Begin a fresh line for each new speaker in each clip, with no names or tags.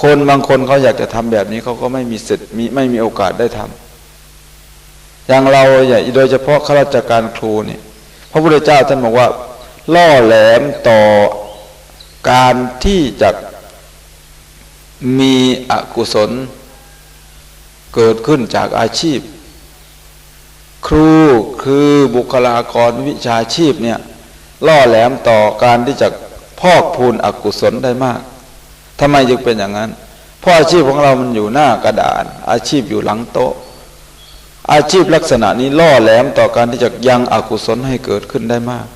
คนบางคนเขาอยากจะทำแบบนี้เขาก็ไม่มีสิทธิ์มีไม่มีโอกาสได้ทำอย่างเราอย่างโดยเฉพาะข้าราชการครูเนี่ยพระพุทธเจ้าท่านบอกว่า ล่อแหลมต่อการที่จะมีอกุศล เกิดขึ้นจากอาชีพ ครูคือบุคลากรวิชาชีพเนี่ยล่อแหลมต่อการที่จะพอกพูนอกุศลได้มาก ทำไมจึงเป็นอย่างนั้น เพราะอาชีพของเรามันอยู่หน้ากระดาน อาชีพอยู่หลังโต๊ะ อาชีพลักษณะนี้ล่อแหลมต่อการที่จะยังอกุศลให้เกิดขึ้นได้มาก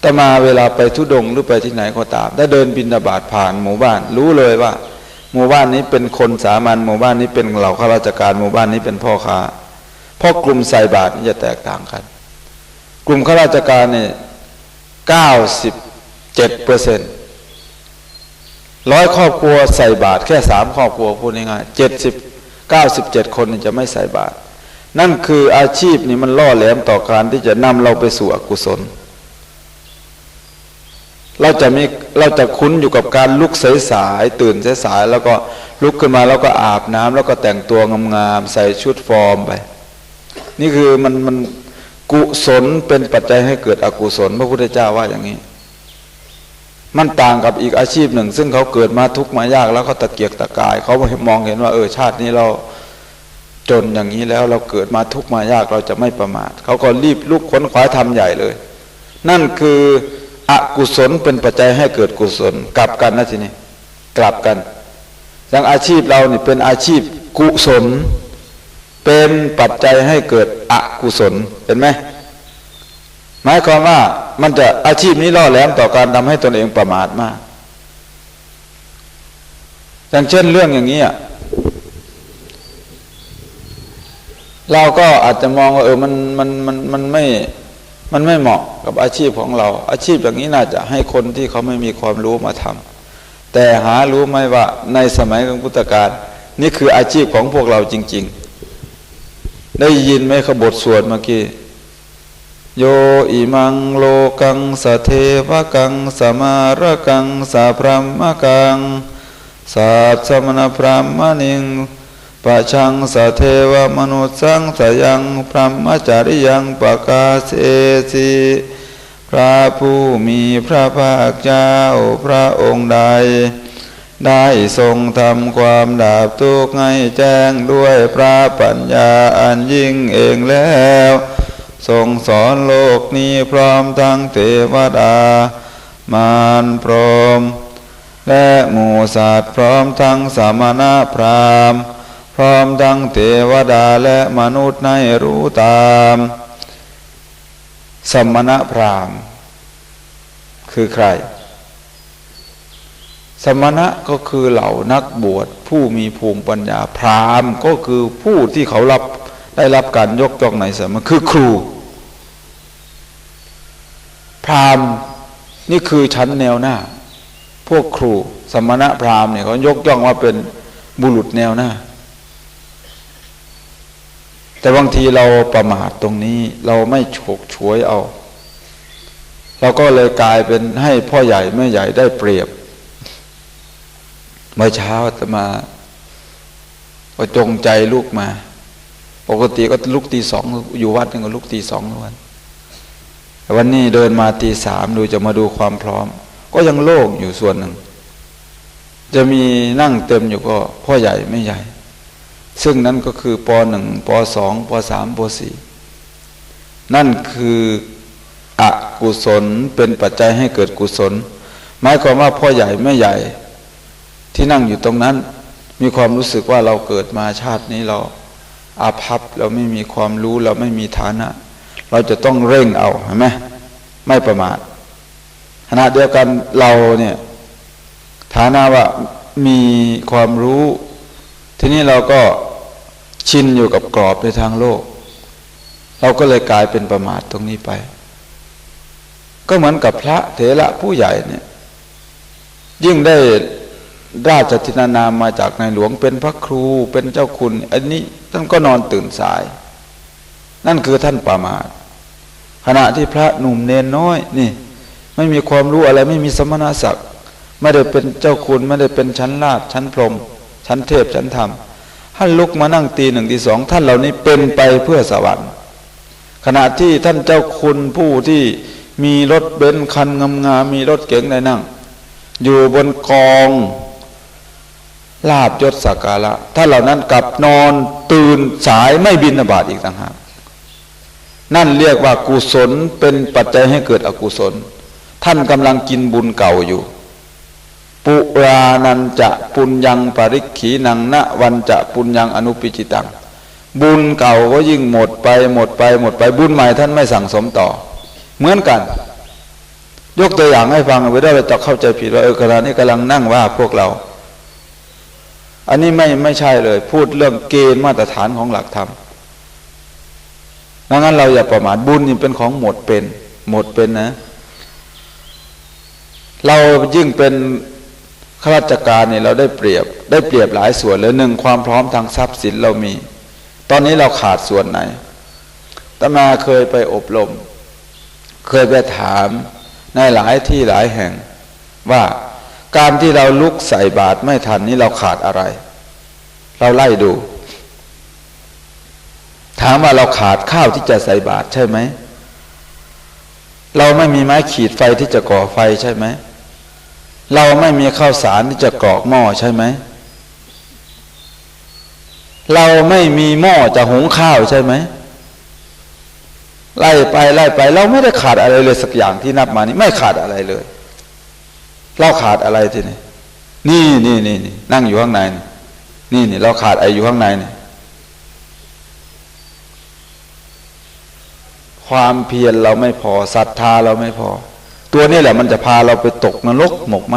แต่มาเวลาไปทุดงหรือไปที่ไหนก็ตาม ถ้าเดินบินบาตผ่านหมู่บ้าน รู้เลยว่า หมู่บ้านนี้เป็นคนสามัญหมู่บ้านนี้เป็นเหล่าข้าราชการหมู่บ้านนี้เป็นพ่อค้าเพราะกลุ่มใส่บาตรนี่จะแตกต่างกัน กลุ่มข้าราชการเนี่ยเก้าสิบเจ็ดเปอร์เซ็นต์ ร้อยครอบครัวใส่บาตรแค่สามครอบครัวพูดง่ายๆเจ็ดสิบเก้าสิบเจ็ดคนจะไม่ใส่บาตรนั่นคืออาชีพนี้มันล่อแหลมต่อการที่จะนำเราไปสู่อกุศล เราจะมีเราจะคุ้นอยู่กับการลุกสายสายตื่นสายสายแล้วก็ลุกขึ้นมาแล้วก็อาบน้ำแล้วก็แต่งตัวงามๆใส่ชุดฟอร์มไป นี่คือมันมันกุศลเป็นปัจจัยให้เกิดอกุศล พระพุทธเจ้าว่าอย่างนี้ มันต่างกับอีกอาชีพหนึ่ง ซึ่งเขาเกิดมาทุกข์มายากแล้วเขาตะเกียกตะกาย เขามองเห็นว่า เออชาตินี้เราจนอย่างนี้แล้วเราเกิดมาทุกข์มายากเราจะไม่ประมาทเขาก็รีบลุกขนขวายทำใหญ่เลย นั่นคืออกุศลเป็นปัจจัยให้เกิดกุศล กลับกันนะทีนี้กลับกันอย่างอาชีพเราเนี่เป็นอาชีพกุศล เป็นปัจจัยให้เกิดอกุศลเห็นไหมหมายความว่า มันจะอาชีพนี้ล่อแหลมต่อการทำให้ตนเองประมาทมาก อย่างเช่นเรื่องอย่างนี้เราก็อาจจะมองว่าเออมันมันมันมันไม่มันไม่เหมาะกับอาชีพของเรา อาชีพอย่างนี้น่าจะให้คนที่เขาไม่มีความรู้มาทำแต่หารู้ไหมว่าในสมัยของพุทธกาลนี่คืออาชีพของพวกเราจริง ๆ ได้ยินไหมขบทสวดเมื่อกี้ โยอิมังโลกังสเทวกังสมาระกังสาพรหมกังสาสมณพรหมนิงปะชังสเทวมนุสังสยังพรหมจริยังปะกาเสสิพระผู้มีพระภาคเจ้าพระองค์ใด ได้ทรงทำความดาบทุกข์ให้แจ้งด้วยพระปัญญาอันยิ่งเองแล้ว ทรงสอนโลกนี้พร้อมทั้งเทวดา มารพรมและหมูสัตว์พร้อมทั้งสมณะพราหมณ์ พร้อมทั้งเทวดาและมนุษย์ให้รู้ตาม สมณะพราหมณ์ คือใคร สมณะก็คือเหล่านักบวชผู้มีภูมิปัญญาพราหมณ์ก็คือผู้ที่เขารับ ได้รับการยกย่องในสมัยคือครู พราหมณ์นี่คือชั้นแนวหน้า พวกครู สมณะพราหมณ์เนี่ยเขายกย่องว่าเป็นบุรุษแนวหน้า แต่บางทีเราประมาทตรงนี้ เราไม่ฉกฉวยเอา เราก็เลยกลายเป็นให้พ่อใหญ่แม่ใหญ่ได้เปรียบ เมื่อเช้าจะมาก็จงใจลูกมา ปกติก็ลุกตีสองอยู่วัดนึงก็ลุกตีสองทุกวันแต่วันนี้เดินมาตีสามดูจะมาดูความพร้อม ก็ยังโล่งอยู่ส่วนหนึ่ง จะมีนั่งเต็มอยู่ก็พ่อใหญ่ไม่ใหญ่ ซึ่งนั้นก็คือปหนึ่งปสองปสามปสี่นั่นคืออกุศลเป็นปัจจัยให้เกิดกุศล หมายความว่าพ่อใหญ่แม่ใหญ่ ที่นั่งอยู่ตรงนั้น มีความรู้สึกว่าเราเกิดมาชาตินี้เรา อาภัพเราไม่มีความรู้เราไม่มีฐานะ เราจะต้องเร่งเอาเห็นไหมไม่ประมาทขณะเดียวกันเราเนี่ยฐานะว่ามีความรู้ ทีนี้เราก็ชินอยู่กับกรอบในทางโลก เราก็เลยกลายเป็นประมาทตรงนี้ไป ก็เหมือนกับพระเถระผู้ใหญ่เนี่ย ยิ่งได้ราชธินานามมาจากในหลวงเป็นพระครูเป็นเจ้าคุณ อันนี้ ท่านก็นอนตื่นสาย นั่นคือท่านประมาทขณะที่พระหนุ่มเนนน้อยนี่ ไม่มีความรู้อะไรไม่มีสมณศักดิ์ไม่ได้เป็นเจ้าคุณไม่ได้เป็นชั้นราชชั้นพรหมชั้นเทพชั้นธรรมท่านลุกมานั่งตีหนึ่งตีสองท่านเหล่านี้เป็นไปเพื่อสวรรค์ ขณะที่ท่านเจ้าคุณผู้ที่มีรถเบนซ์คันงามๆมีรถเก๋งได้นั่ง อยู่บนกอง ลาบยศสักการะท่านเหล่านั้นกลับนอนตื่นสายไม่บินบาตอีกต่างหากนั่นเรียกว่ากุศลเป็นปัจจัยให้เกิดอกุศล ท่านกำลังกินบุญเก่าอยู่ ปุรานันจะปุญญังปริกขีนังณวันจะปุญญังอนุปิจิตัง บุญเก่าก็ยิ่งหมดไปหมดไปหมดไปบุญใหม่ท่านไม่สั่งสมต่อ เหมือนกัน ยกตัวอย่างให้ฟังไว้ได้เราจะเข้าใจผิดว่าเออขณะนี้กำลังนั่งว่าพวกเรา อันนี้ไม่ไม่ใช่เลย พูดเรื่องเกณฑ์มาตรฐานของหลักธรรมดังนั้นเราอย่าประมาทบุญนี่เป็นของหมดเป็น หมดเป็นนะ เรายิ่งเป็นข้าราชการเนี่ยเราได้เปรียบ ได้เปรียบหลายส่วนเลยหนึ่งความพร้อมทางทรัพย์สินเรามี ตอนนี้เราขาดส่วนไหนตมาเคยไปอบรม เคยไปถามในหลายที่หลายแห่งว่า การที่เราลุกใส่บาตรไม่ทันนี้เราขาดอะไร เราไล่ดู ถามว่าเราขาดข้าวที่จะใส่บาตรใช่ไหม เราไม่มีไม้ขีดไฟที่จะก่อไฟใช่ไหม เราไม่มีข้าวสารที่จะกรอกหม้อใช่ไหม เราไม่มีหม้อจะหุงข้าวใช่ไหมไล่ไปไล่ไป เราไม่ได้ขาดอะไรเลยสักอย่างที่นับมานี้ไม่ขาดอะไรเลย เราขาดอะไรทีนี้นี่นี่นี่นี่นั่งอยู่ข้างในนี่นี่เราขาดอะไรอยู่ข้างในนี่ความเพียรเราไม่พอศรัทธาเราไม่พอ ตัวนี้แหละมันจะพาเราไปตกนรกหมกไหม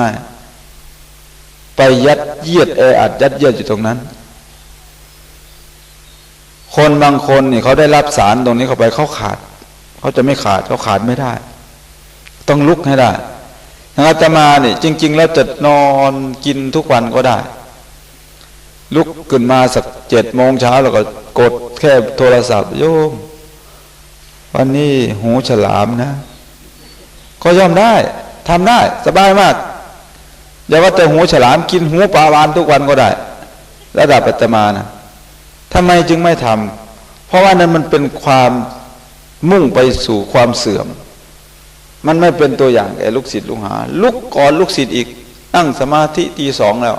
ไปยัดเยียดแออัดยัดเยียดอยู่ตรงนั้น คนบางคนนี่เขาได้รับสารตรงนี้เข้าไปเขาขาด เขาจะไม่ขาดเขาขาดไม่ได้ ต้องลุกให้ได้ อางอาตมาเนี่ยจริง ๆ แล้วจะนอนกินทุกวันก็ได้ ลุกขึ้นมาสักเจ็ดโมงเช้าแล้วก็กดแค่โทรศัพท์โยมวันนี้หูฉลามนะ ก็ย่อมได้ทำได้สบายมากอย่าว่าแต่หูฉลามกินหูปลาวานทุกวันก็ได้ ระดับปัตมานะทำไมจึงไม่ทำเพราะว่านั้นมันเป็นความมุ่งไปสู่ความเสื่อม มันไม่เป็นตัวอย่างแก่ลูกศิษย์ลูกหา ลุกก่อนลูกศิษย์อีก นั่งสมาธิตีสองแล้ว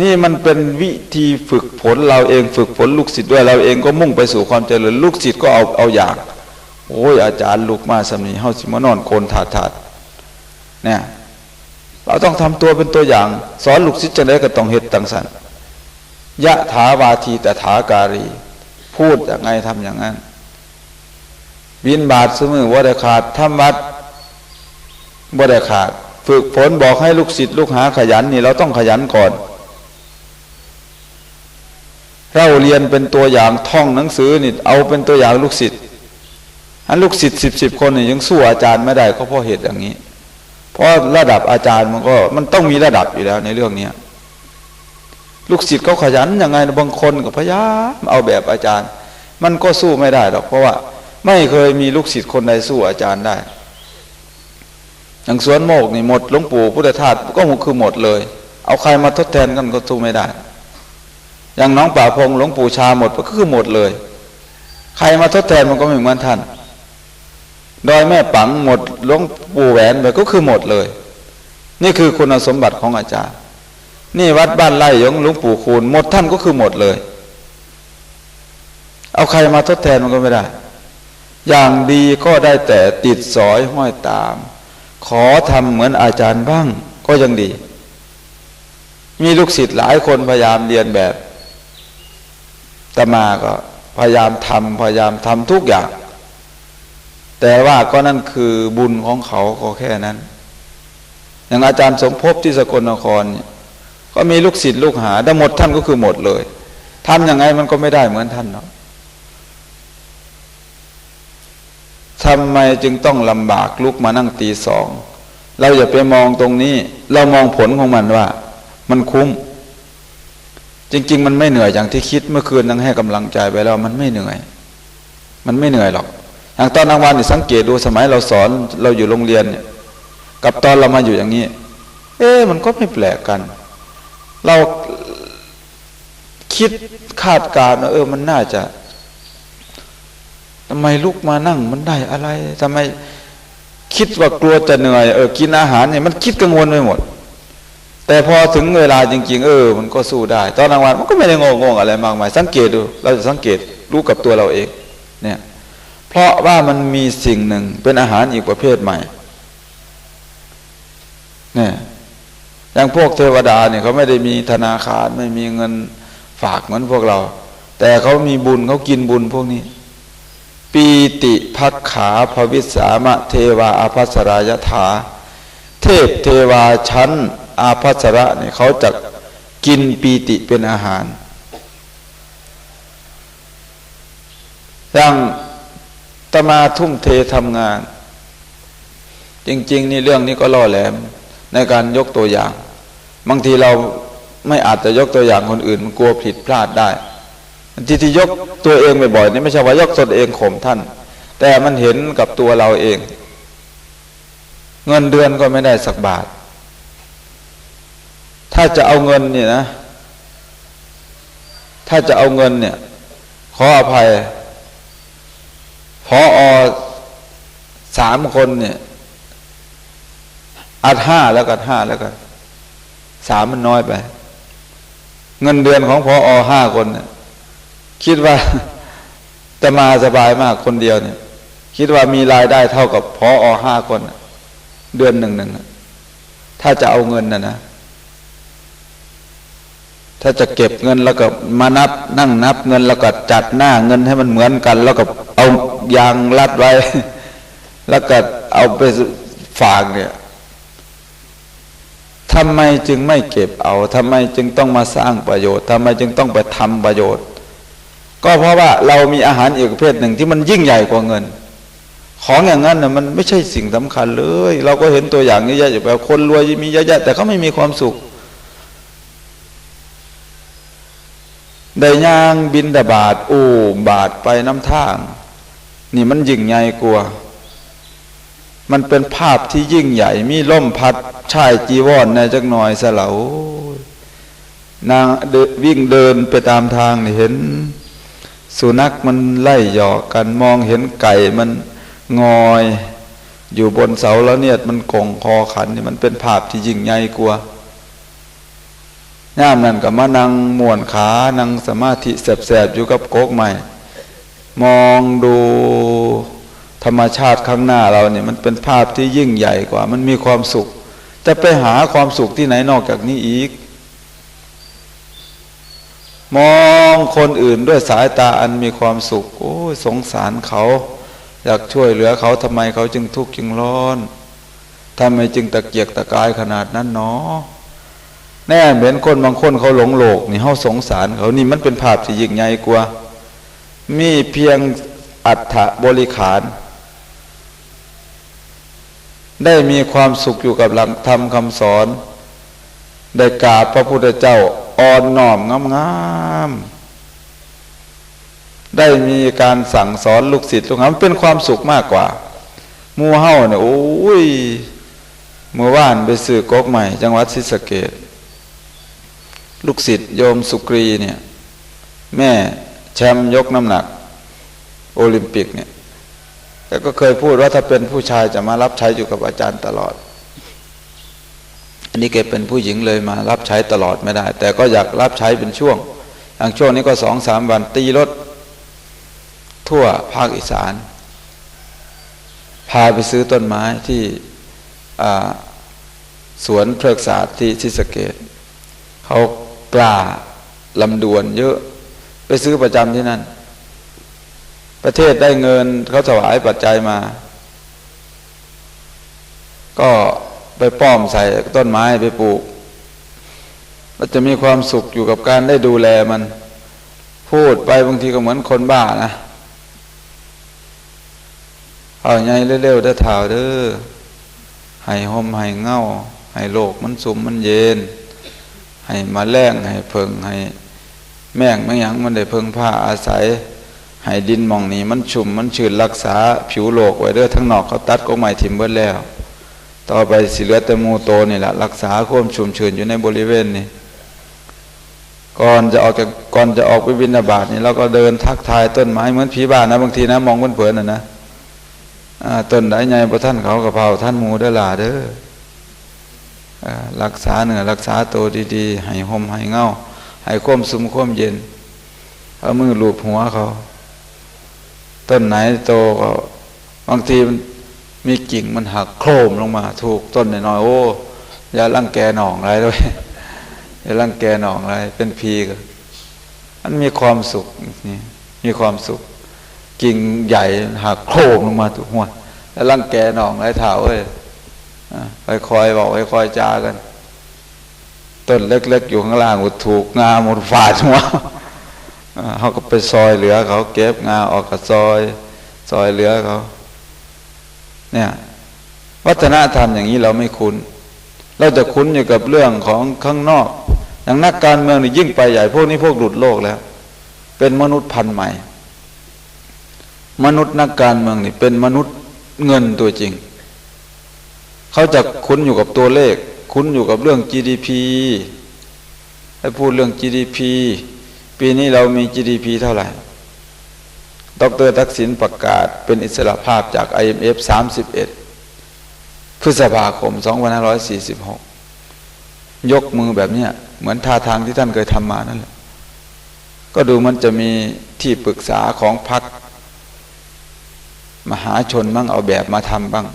นี่มันเป็นวิธีฝึกฝนเราเองฝึกฝนลูกศิษย์ด้วยเราเองก็มุ่งไปสู่ความเจริญลูกศิษย์ก็เอาเอาอย่าง โอ้ยอาจารย์ลูกมาสำนีเฮาสิมานอนโคนถาดถาดเนี่ยเราต้องทำตัวเป็นตัวอย่าง สอนลูกศิษย์จะได้ก็ต้องเหตุต่างสันยะถาวาทีแต่ถาการี พูดอย่างไงทำอย่างนั้น บินบาทสมือว่าได้ขาดทำวัดบ่ได้ขาด ฝึกฝนบอกให้ลูกศิษย์ลูกหาขยันนี่เราต้องขยันก่อน เราเรียนเป็นตัวอย่างท่องหนังสือนี่เอาเป็นตัวอย่างลูกศิษย์อันลูกศิษย์สิบสิบคนนี่ยังสู้อาจารย์ไม่ได้ก็เพราะเหตุอย่างนี้ เพราะระดับอาจารย์มันก็มันต้องมีระดับอยู่แล้วในเรื่องเนี้ยลูกศิษย์เขาขยันยังไงบางคนก็พยายามเอาแบบอาจารย์ มันก็สู้ไม่ได้หรอกเพราะว่า ไม่เคยมีลูกศิษย์คนใดสู้อาจารย์ได้อย่างสวนโมกนี่หมดหลวงปู่พุทธทาสก็คือหมดเลย เอาใครมาทดแทนกันก็สู้ไม่ได้ อย่างน้องป่าพงหลวงปู่ชาหมดก็คือหมดเลย ใครมาทดแทนมันก็ไม่เหมือนท่านดอยแม่ปังหมดหลวงปู่แหวนไปก็คือหมดเลย นี่คือคุณสมบัติของอาจารย์ นี่วัดบ้านไร่ยงหลวงปู่คูณหมดท่านก็คือหมดเลย เอาใครมาทดแทนมันก็ไม่ได้ อย่างดีก็ได้แต่ติดสอยห้อยตาม ขอทำเหมือนอาจารย์บ้างก็ยังดี มีลูกศิษย์หลายคนพยายามเรียนแบบตมาก็พยายามทำพยายามทำทุกอย่าง แต่ว่าก็นั่นคือบุญของเขาก็แค่นั้น อย่างอาจารย์สมภพที่สกลนคร ก็มีลูกศิษย์ลูกหาได้หมดท่านก็คือหมดเลยทำยังไงมันก็ไม่ได้เหมือนท่านเนาะ ทำไมจึงต้องลำบากลุกมานั่งตีสอง เราอย่าไปมองตรงนี้ เรามองผลของมันว่า มันคุ้ม จริง ๆ มันไม่เหนื่อยอย่างที่คิดเมื่อคืนนั่งให้กำลังใจไปแล้วมันไม่เหนื่อย มันไม่เหนื่อยหรอกอย่างตอนกลางวันนี่สังเกตดูสมัยเราสอนเราอยู่โรงเรียนเนี่ย กับตอนเรามาอยู่อย่างนี้ เอ๊มันก็ไม่แปลกกัน เราคิดคาดการณ์ว่าเออมันน่าจะ ทำไมลุกมานั่งมันได้อะไรทำไมคิดว่ากลัวจะเหนื่อยเออกินอาหารเนี่ยมันคิดกังวลไปหมด แต่พอถึงเวลาจริง ๆ เออ มันก็สู้ได้ ตอนกลางวันมันก็ไม่ได้งงงอะไรมากมาย สังเกตดู เราจะสังเกตรู้กับตัวเราเอง เนี่ย เพราะว่ามันมีสิ่งหนึ่งเป็นอาหารอีกประเภทใหม่ เนี่ยอย่างพวกเทวดาเนี่ยเขาไม่ได้มีธนาคารไม่มีเงินฝากเหมือนพวกเรา แต่เขามีบุญเขากินบุญพวกนี้ ปีติพักขาภวิสามะเทวาอาภัสรายถา เทพเทวาชั้นอาภัสระเนี่ยเขาจะกินปีติเป็นอาหารอย่างตมาทุ่มเททำงาน จริง ๆ นี่เรื่องนี้ก็ล่อแหลมในการยกตัวอย่าง บางทีเราไม่อาจจะยกตัวอย่างคนอื่นมันกลัวผิดพลาดได้ ที่ที่ยกตัวเองบ่อยๆนี่ไม่ใช่ว่ายกตนเองข่มท่าน แต่มันเห็นกับตัวเราเอง เงินเดือนก็ไม่ได้สักบาท ถ้าจะเอาเงินเนี่ยนะ ถ้าจะเอาเงินเนี่ย ขออภัยพออสามคนเนี่ยอัดห้าแล้วกันห้าแล้วกันสามมันน้อยไป เงินเดือนของพออห้าคนเนี่ย คิดว่าจะมาสบายมากคนเดียวเนี่ย คิดว่ามีรายได้เท่ากับพออห้าคน เดือนหนึ่งหนึ่งถ้าจะเอาเงินนะนะถ้าจะเก็บเงินแล้วก็มานับนั่งนับเงินแล้วก็จัดหน้าเงินให้มันเหมือนกัน แล้วก็เอายางรัดไว้ แล้วก็เอาไปฝากเนี่ยทำไมจึงไม่เก็บเอาทำไมจึงต้องมาสร้างประโยชน์ทำไมจึงต้องไปทำประโยชน์ ก็เพราะว่าเรามีอาหารอีกประเภทหนึ่งที่มันยิ่งใหญ่กว่าเงิน ของอย่างนั้นน่ะมันไม่ใช่สิ่งสำคัญเลย เราก็เห็นตัวอย่างเยอะอยู่แบบคนรวยมีเยอะๆแต่เขาไม่มีความสุขได้ย่างบินดาบาดอูบาดไปน้ำทาง นี่มันยิ่งใหญ่กว่ามันเป็นภาพที่ยิ่งใหญ่ มีล่มพัดชายจีวรในจักหน่อยสลานางวิ่งเดินไปตามทางเห็น สุนัขมันไล่หยอกกันมองเห็นไก่มันงอย อยู่บนเสาแล้วเนี่ยมันกงคอขันนี่มันเป็นภาพที่ยิ่งใหญ่กว่าย่ามนั่นกับมานั่งม่วนขานั่งสมาธิแสบๆอยู่กับโกกใหม่ มองดูธรรมชาติข้างหน้าเราเนี่ยมันเป็นภาพที่ยิ่งใหญ่กว่า มันมีความสุข จะไปหาความสุขที่ไหนนอกจากนี้อีก มองคนอื่นด้วยสายตาอันมีความสุข โอ้สงสารเขา อยากช่วยเหลือเขาทำไมเขาจึงทุกข์จึงร้อนทำไมจึงตะเกียกตะกายขนาดนั้นเนาะแน่เหมือนคนบางคนเขาหลงโลก นี่เขาสงสารเขานี่มันเป็นภาพที่ยิ่งใหญ่กว่า มีเพียงอัฏฐบริขาร ได้มีความสุขอยู่กับหลักธรรมคำสอน ได้กราบพระพุทธเจ้า อ่อนน้อมงามๆได้มีการสั่งสอนลูกศิษย์ลูกหาเป็นความสุขมากกว่ามูเฮ้าเนี่ยโอ้ยเมื่อวานไปสื่อกกใหม่ จังหวัดศรีสะเกดลูกศิษย์โยมสุกรีเนี่ย แม่แชมป์ยกน้ำหนัก โอลิมปิกเนี่ยแต่ก็เคยพูดว่าถ้าเป็นผู้ชายจะมารับใช้อยู่กับอาจารย์ตลอด อันนี้แกเป็นผู้หญิงเลยมารับใช้ตลอดไม่ได้ แต่ก็อยากรับใช้เป็นช่วงอย่างช่วงนี้ก็สองสามวันตีรถ ทั่วภาคอีสาน พาไปซื้อต้นไม้ที่สวนเพลิกศาสตร์ที่ทิสเกตเขากล้าลำดวนเยอะไปซื้อประจำที่นั่น ประเทศได้เงินเขาถวายปัจจัยมา ก็ ไปป้อมใส่ต้นไม้ไปปลูกเราจะมีความสุขอยู่กับการได้ดูแลมัน พูดไปบางทีก็เหมือนคนบ้านะเอาไงเร็วๆเด้ถ่าวเด้อให้หอมให้เง่าให้โลกมันสุมมันเย็น ให้มาแรงให้เพิงให้แม่งไม่ยังมันได้เพิงผ้าอาศัย ให้ดินมองนี้มันชุ่มมันชื้นรักษาผิวโลกไว้เด้อทั้งนอกเขาตัดก็ไม่ถิ่มเบิดแล้ว ต่อไปสิเหลือแต่มูโตนี่แหละรักษาความชุ่มชื้นอยู่ในบริเวณนี้ก่อนจะออกจากก่อนจะออกไปบินาบาตนี่เราก็เดินทักทายต้นไม้เหมือนผีบ้านนะบางทีนะมองเผินๆนะนะต้นไหนใหญ่พระท่านเขากระเพราท่านมูเด้ล่ะเด้อรักษาเหนือรักษาตัวดีๆให้ห่มให้เงาให้ควมสุมควมเย็นเอามือลูบหัวเขา ต้นไหนโตก็บางที มีกิ่งมันหักโครมลงมา ถูกต้นน่อยๆโอ้ยาลังแกหนองไรด้วยย่าลังแกหนองไรเป็นพีก็มันมีความสุขนี่มีความสุข กิ่งใหญ่หักโครมลงมาถูกหัวแล้วลังแกหนองไรเท้าเอ้ยไปคอยบอกไปคอยจากันต้นเล็กๆอยู่ข้างล่างหมดถูกงาหมดฝาดหัวเขาก็ไปซอยเหลือเขาเก็บงาออกกับซอย ซอยเหลือเขา เนี่ยวัฒนธรรมอย่างนี้เราไม่คุ้น เราจะคุ้นอยู่กับเรื่องของข้างนอก อย่างนักการเมืองนี่ยิ่งไปใหญ่พวกนี้พวกหลุดโลกแล้ว เป็นมนุษย์พันใหม่ มนุษย์นักการเมืองนี่เป็นมนุษย์เงินตัวจริง เขาจะคุ้นอยู่กับตัวเลข คุ้นอยู่กับเรื่อง GDP ให้พูดเรื่อง GDP ปีนี้เรามี GDP เท่าไหร่ ดรทักษิณประกาศเป็นอิสระภาพจาก IMF 31 พฤษภาคม 2546 ยกมือแบบเนี้ยเหมือนท่าทางที่ท่านเคยทำมานั่นแหละ ก็ดูมันจะมีที่ปรึกษาของพรรคมหาชนบ้างเอาแบบมาทำบ้าง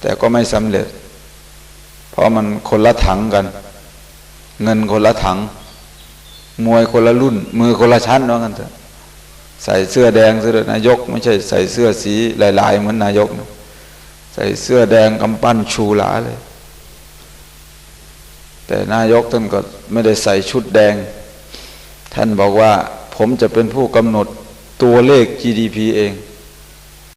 แต่ก็ไม่สำเร็จ เพราะมันคนละถังกัน เงินคนละถัง มวยคนละรุ่น มือคนละชั้นว่ากันเถอะ ใส่เสื้อแดงเสื้อนายก ไม่ใช่ใส่เสื้อสีลาย ๆ เหมือนนายกนะใส่เสื้อแดงกำปั้นชูหลาเลย แต่นายกท่านก็ไม่ได้ใส่ชุดแดง ท่านบอกว่าผมจะเป็นผู้กำหนดตัวเลข GDP เอง